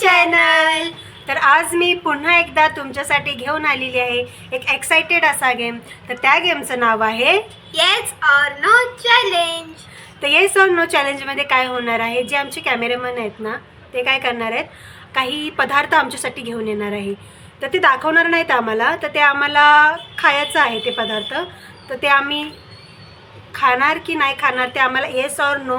Channel तर आज मी पुन्हा एकदा तुमच्यासाठी घेऊन आलेली आहे एक एक्सायटेड असा गेम तर त्या गेमचं नाव आहे येस और नो चॅलेंज तर येस ऑर नो चॅलेंजमध्ये काय होणार आहे? जे आमचे कॅमेरामॅन आहेत ना ते काय करणार आहेत? काही पदार्थ आमच्यासाठी घेऊन येणार आहे. तर ते दाखवणार नाहीत आम्हाला. तर ते आम्हाला खायचं आहे ते पदार्थ. तर ते आम्ही खाणार की नाही खाणार ते आम्हाला येस ऑर नो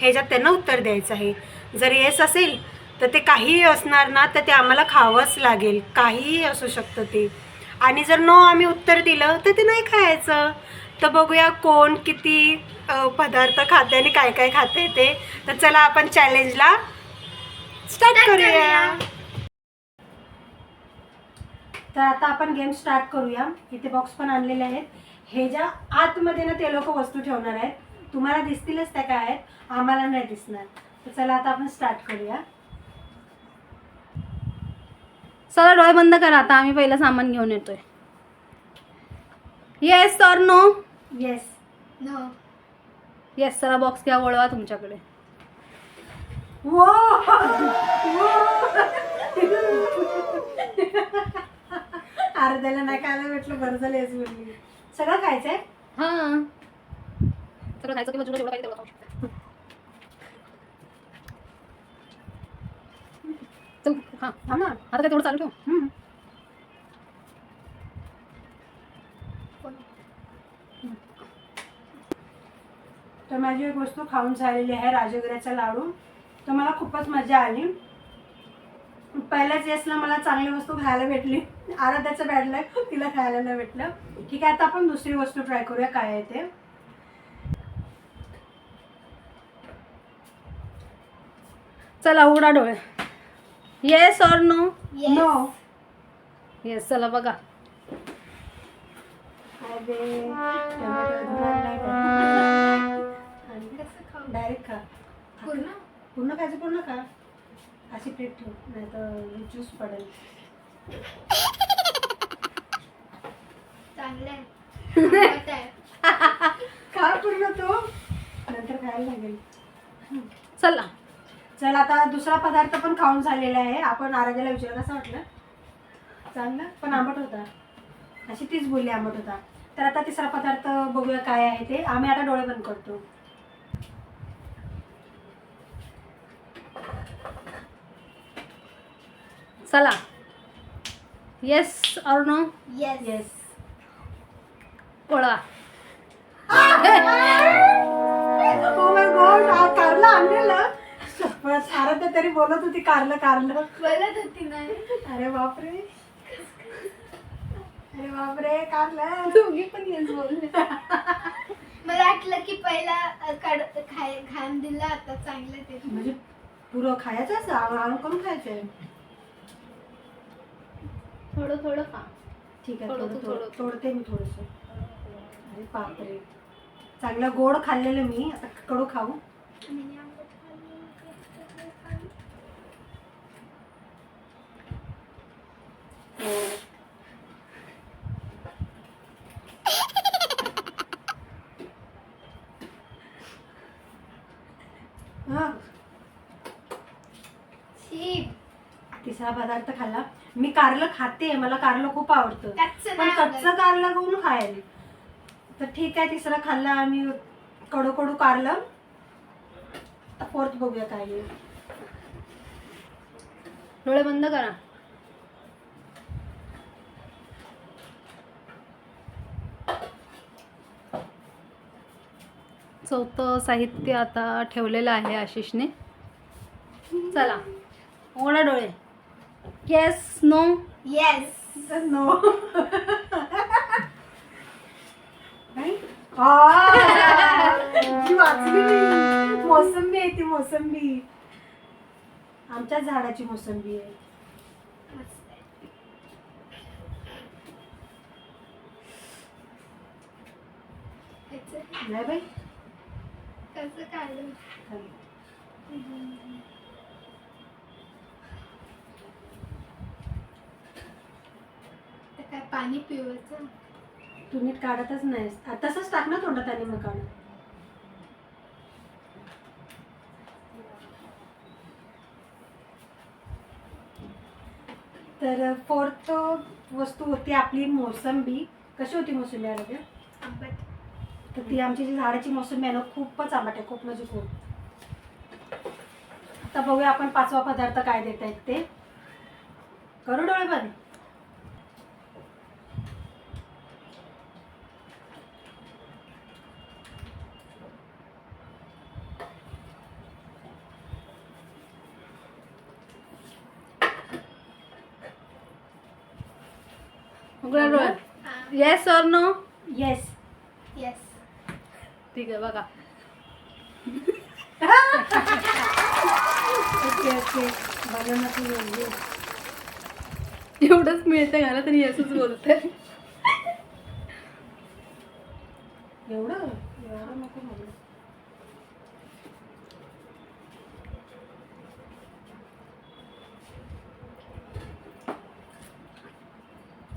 ह्याच्यात त्यांना उत्तर द्यायचं आहे. जर येस असेल तर ते काहीही असणार ना तर ते आम्हाला खावंच लागेल. काहीही असू शकतं ते. आणि जर नो आम्ही उत्तर दिलं तर ते नाही खायचं. तर बघूया कोण किती पदार्थ खाते आणि काय काय खाते ते. तर चला आपण चॅलेंजला स्टार्ट करूया. तर आता आपण गेम स्टार्ट करूया. इथे बॉक्स पण आणलेले आहेत. हे ज्या आतमध्ये ना ते लोक वस्तू ठेवणार आहेत. तुम्हाला दिसतीलच त्या काय आहेत. आम्हाला नाही दिसणार. तर चला आता आपण स्टार्ट करूया. चला डोळे बंद करा. आता आम्ही पहिलं सामान घेऊन येतोय. Yes or no yes no yes चला बॉक्स घ्या वळवा तुमच्याकडे. अर्ध्याला नाही खायला भेटलं बरं झालं सगळं खायचंय? हां. सगळं खायचं किंवा जेवढं पाहिजे तेवढं खाऊ शकता चल हां ना. आता काय तेवढं चालू ठेव. तर माझी एक वस्तू खाऊन झालेली आहे राजगिऱ्याचा लाडू. तर मला खूपच मजा आली. पहिल्याच येसला मला चांगली वस्तू खायला भेटली. आराध्याचं बॅडलं तिला खायला नाही भेटलं. ठीक आहे आता आपण दुसरी वस्तू ट्राय करूया काय आहे ते. चला उघडा डोळे. Yes or no no yes चला बघा. कसं खाऊ डायरेक्ट खा. पूर्ण? पूर्ण खायचं पूर्ण खा. अशी प्लेट ठेव नाही तर ज्यूस पडेल. चांगलं आहे. आवडत आहे. खा पूर्ण तो. नंतर खायला लागेल. चला. चल आता दुसरा पदार्थ पण खाऊन झालेला आहे. आपण आराध्याला विचारलं कसं वाटलं? चांगलं? पण आंबट होता. अशी तीच बोलली आंबट होता. तर आता तिसरा पदार्थ बघूया काय आहे ते. आम्ही आता डोळे बंद करतो. चला. Yes or no yes yes कारलं आणलेलं शपथ आराध्या तरी बोलत होती कारलं कारलं. बोलत होती ना. अरे बापरे. अरे बापरे कारलं. तुम्ही पण येस बोलले. मला वाटलं की पहिला काढ खाय दिलं आता चांगलं ते. म्हणजे पुरं खायचंच आंग करून खायचंय थोडं थोडं खा. ठीक आहे थोडं थोडं तू थोडं थोडं. तोडते मी थोडस. अरे बापरे. चांगलं गोड खाल्लेलं मी. आता कडू खाऊ आणि आंबट खाल्लं. हा शी, तिसरा पदार्थ खाल्ला. मी कारलं खाते मला कारलं खूप आवडतं. कच्चं पण नाही कच्चं आवडत. कारलं खायला. तर ठीक आहे तिसरं खाल्लं आम्ही कडू कडू कारलं. आता फोर्थ बघूया काय आहे. डोळे बंद करा. चौथं साहित्य आता ठेवलेलं आहे आशिषने. चला उघडा डोळे. येस नो येस नो नाही? आ, ती वाचली मी. मोसंबी आहे ती मोसंबी. आमच्याच झाडाची मोसंबी आहे. नाही बाई. खाली. तर काय पाणी पिवायचं. तू नीट काढतच नाहीस. आ, तसंच टाक ना तोंडात आणि मग काढ. तर फोर्थ वस्तू होती आपली मोसंबी. कशी होती मोसंबी आरोग्य आंबट. तर ती आमची जी झाडाची मोसंबी आहे ना खूपच आंबट आहे खूप म्हणजे खूप. आता बघूया आपण पाचवा पदार्थ काय देत आहेत ते. करू डोळे बंद? Yes or no yes yes ठीक आहे बघा. ओके ओके एवढंच मिळतं घाला तरी येसच बोलते एवढं? एवढं नको म्हणू.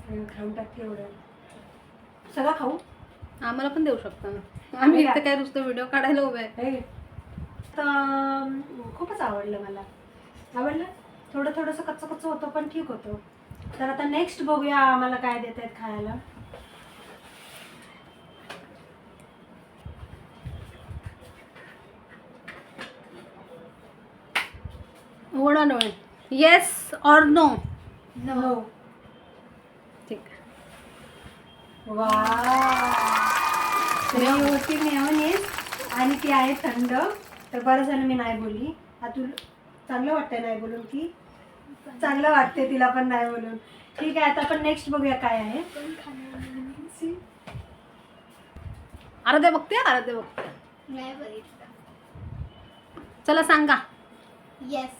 आणि खाऊन टाकते एवढं. सगळं खाऊ? आम्हाला पण देऊ शकता ना. आम्ही इथे काय नुसतं व्हिडिओ काढायला उभे आहे. हे तर खूपच आवडलं मला. आवडलं? थोडं थोडंसं कच्चं कच्चं होतं पण ठीक होतं. तर आता नेक्स्ट बघूया आम्हाला काय देत आहेत खायला. उघडा डोळे येस और नो नो ठीक वा होती मेयोनीज आणि ती आहे थंड. तर बरं झालं मी नाही बोलली. आता तुला चांगलं वाटतंय नाही बोलून की? चांगलं वाटते तिला पण नाही बोलून. ठीक आहे आता आपण नेक्स्ट बघूया काय आहे. आराध्या बघते आराध्या बघते. नाही बघितलं. चला सांगा. येस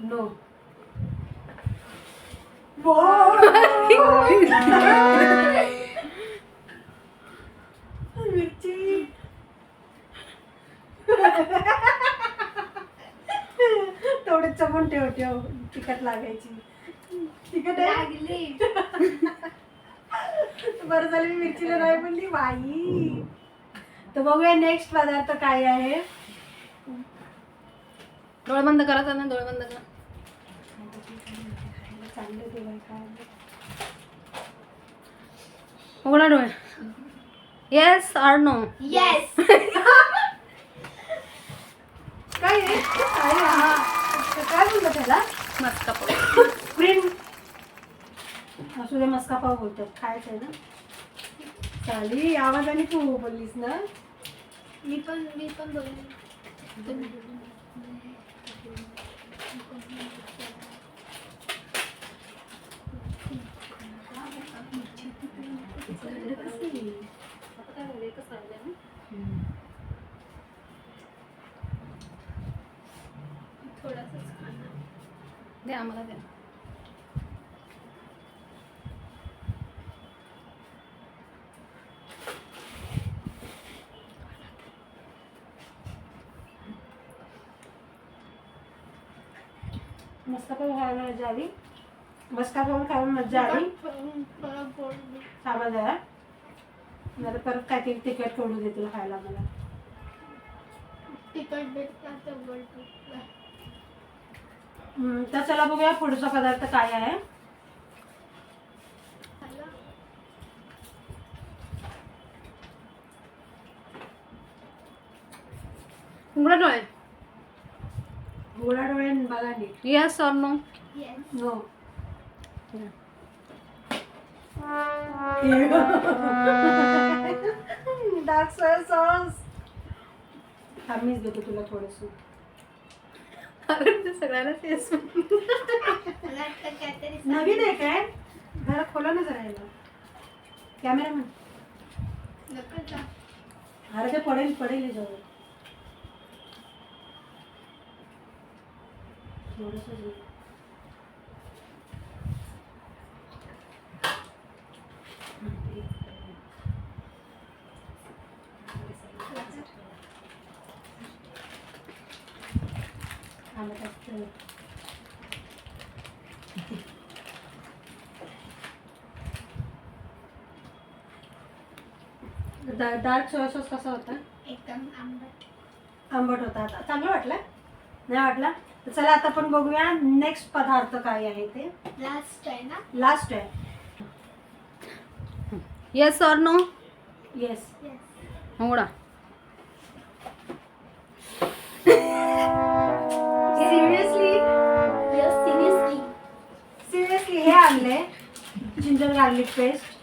नो मिरची थोडं चमून ठेव ठेव तिखट लागायची. तिखट लागली. बरं झालं मी मिरचीला नाही म्हणली बाई. तर बघूया नेक्स्ट पदार्थ काय आहे. डोळे बंद करा त्यांना डोळे बंद करा. चांगलं देवाय काय उघडा डोळे. येस और नो येस काय आहे? काय आहे हा? काय बोलतो त्याला? मस्का पाव स्प्रिंग असू दे मस्का पाव बोलतात. खायचं आहे ना? चाली आवाजाने तू बोललीस ना? मी पण मी पण बोलली. द्या आम्हाला द्या पाव खायला मजा आली. मस्का मजा आली. थांबा जरा. परत काहीतरी तिखट करू दे तुला खायला मला. तिखट तर बोलतो हम्म, तर चला बघूया पुढचा पदार्थ काय आहे. उघडा डोळे. गोळा डोळे बघा नीट. Yes or no yes no dark soya sauce हा मीच देतो तुला थोडस. अरे सगळ्यांना येस मला वाटतं नवीन आहे काय? जरा खोला ना. जरा याला कॅमेरामॅन अरे ते पडेल पडेल याच्यावर थोडंसं दे. आलं त्यात. डा- डार्क सोया सॉस कसा होता? एकदम आंबट. आंबट होता. आता चांगलं वाटलं? नाही वाटला? तर चला आता आपण बघूया नेक्स्ट पदार्थ काय आहे ते. लास्ट आहे ना? लास्ट आहे. Yes or no yes. उघडा. सिरियसली. सिरियसली हे आणले ginger garlic paste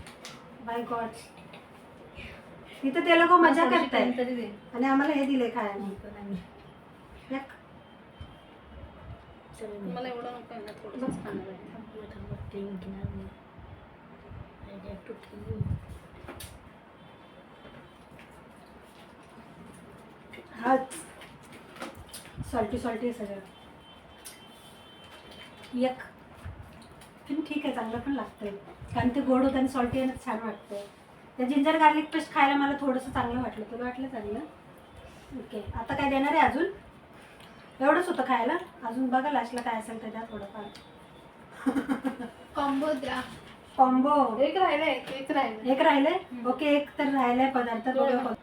by god तिथं ते लोक मजा करतायत. दे. आणि आम्हाला हे दिले खायला. एक. मला एवढं नको आहे ना, थोडंसंच खाणार आहे. हाच सॉल्टी सॉल्टी सगळं. एक. पण ठीक आहे चांगलं पण लागतंय. कारण ते गोड होतं आणि सॉल्टी आणि छान वाटतंय. त्या जिंजर गार्लिक पेस्ट खायला मला थोडंसं चांगलं वाटलं. तुला वाटलं चांगलं? ओके आता काय देणार आहे अजून? एवढंच होतं खायला. अजून बघा लास्टला काय असेल तर द्या थोडंफार. कॉम्बो द्या. कॉम्बो एक राहिलंय एक राहिलंय. एक राहिलंय? ओके एक तर राहिलाय पदार्थ. बघूया कोण-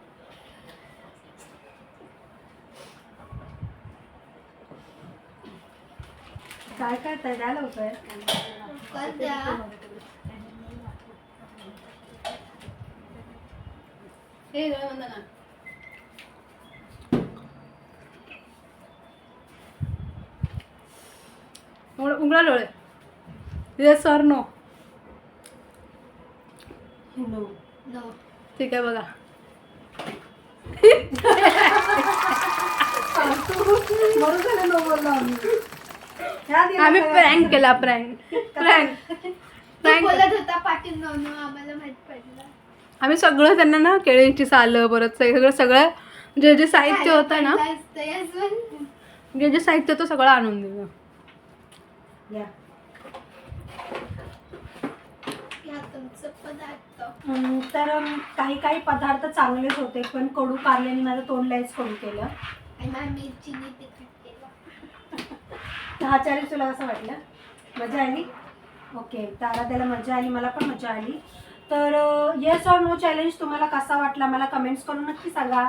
काय काय तर द्या. हे उघडा डोळे. Yes or no. ठीक आहे बघा. आम्ही. प्रँक केला प्रँक प्रँक प्रँक बोलत होता पाटील नो नो आम्हाला माहीत पडलं. आम्ही सगळं त्यांना ना केळीची सालं परत सगळं सगळं जे जे साहित्य होतं ना जे जे साहित्य होतं सगळं आणून दिलं. तर काही काही पदार्थ चांगलेच होते पण कडू कारल्याने माझं तोंड लयच कडू केलं. तर हा तुला कसं वाटलं? मजा आली? ओके त्याला त्याला मजा आली मला पण मजा आली. तर येस और नो चॅलेंज तुम्हाला कसा वाटला मला कमेंट्स करून नक्की सांगा.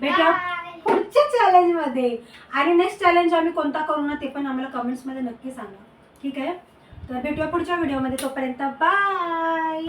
भेटूया Bye. पुढच्या चॅलेंजमध्ये आणि नेक्स्ट चॅलेंज आम्ही कोणता करू ना ते पण आम्हाला कमेंट्समध्ये नक्की सांगा. ठीक आहे? तर भेटूया पुढच्या व्हिडिओमध्ये तोपर्यंत बाय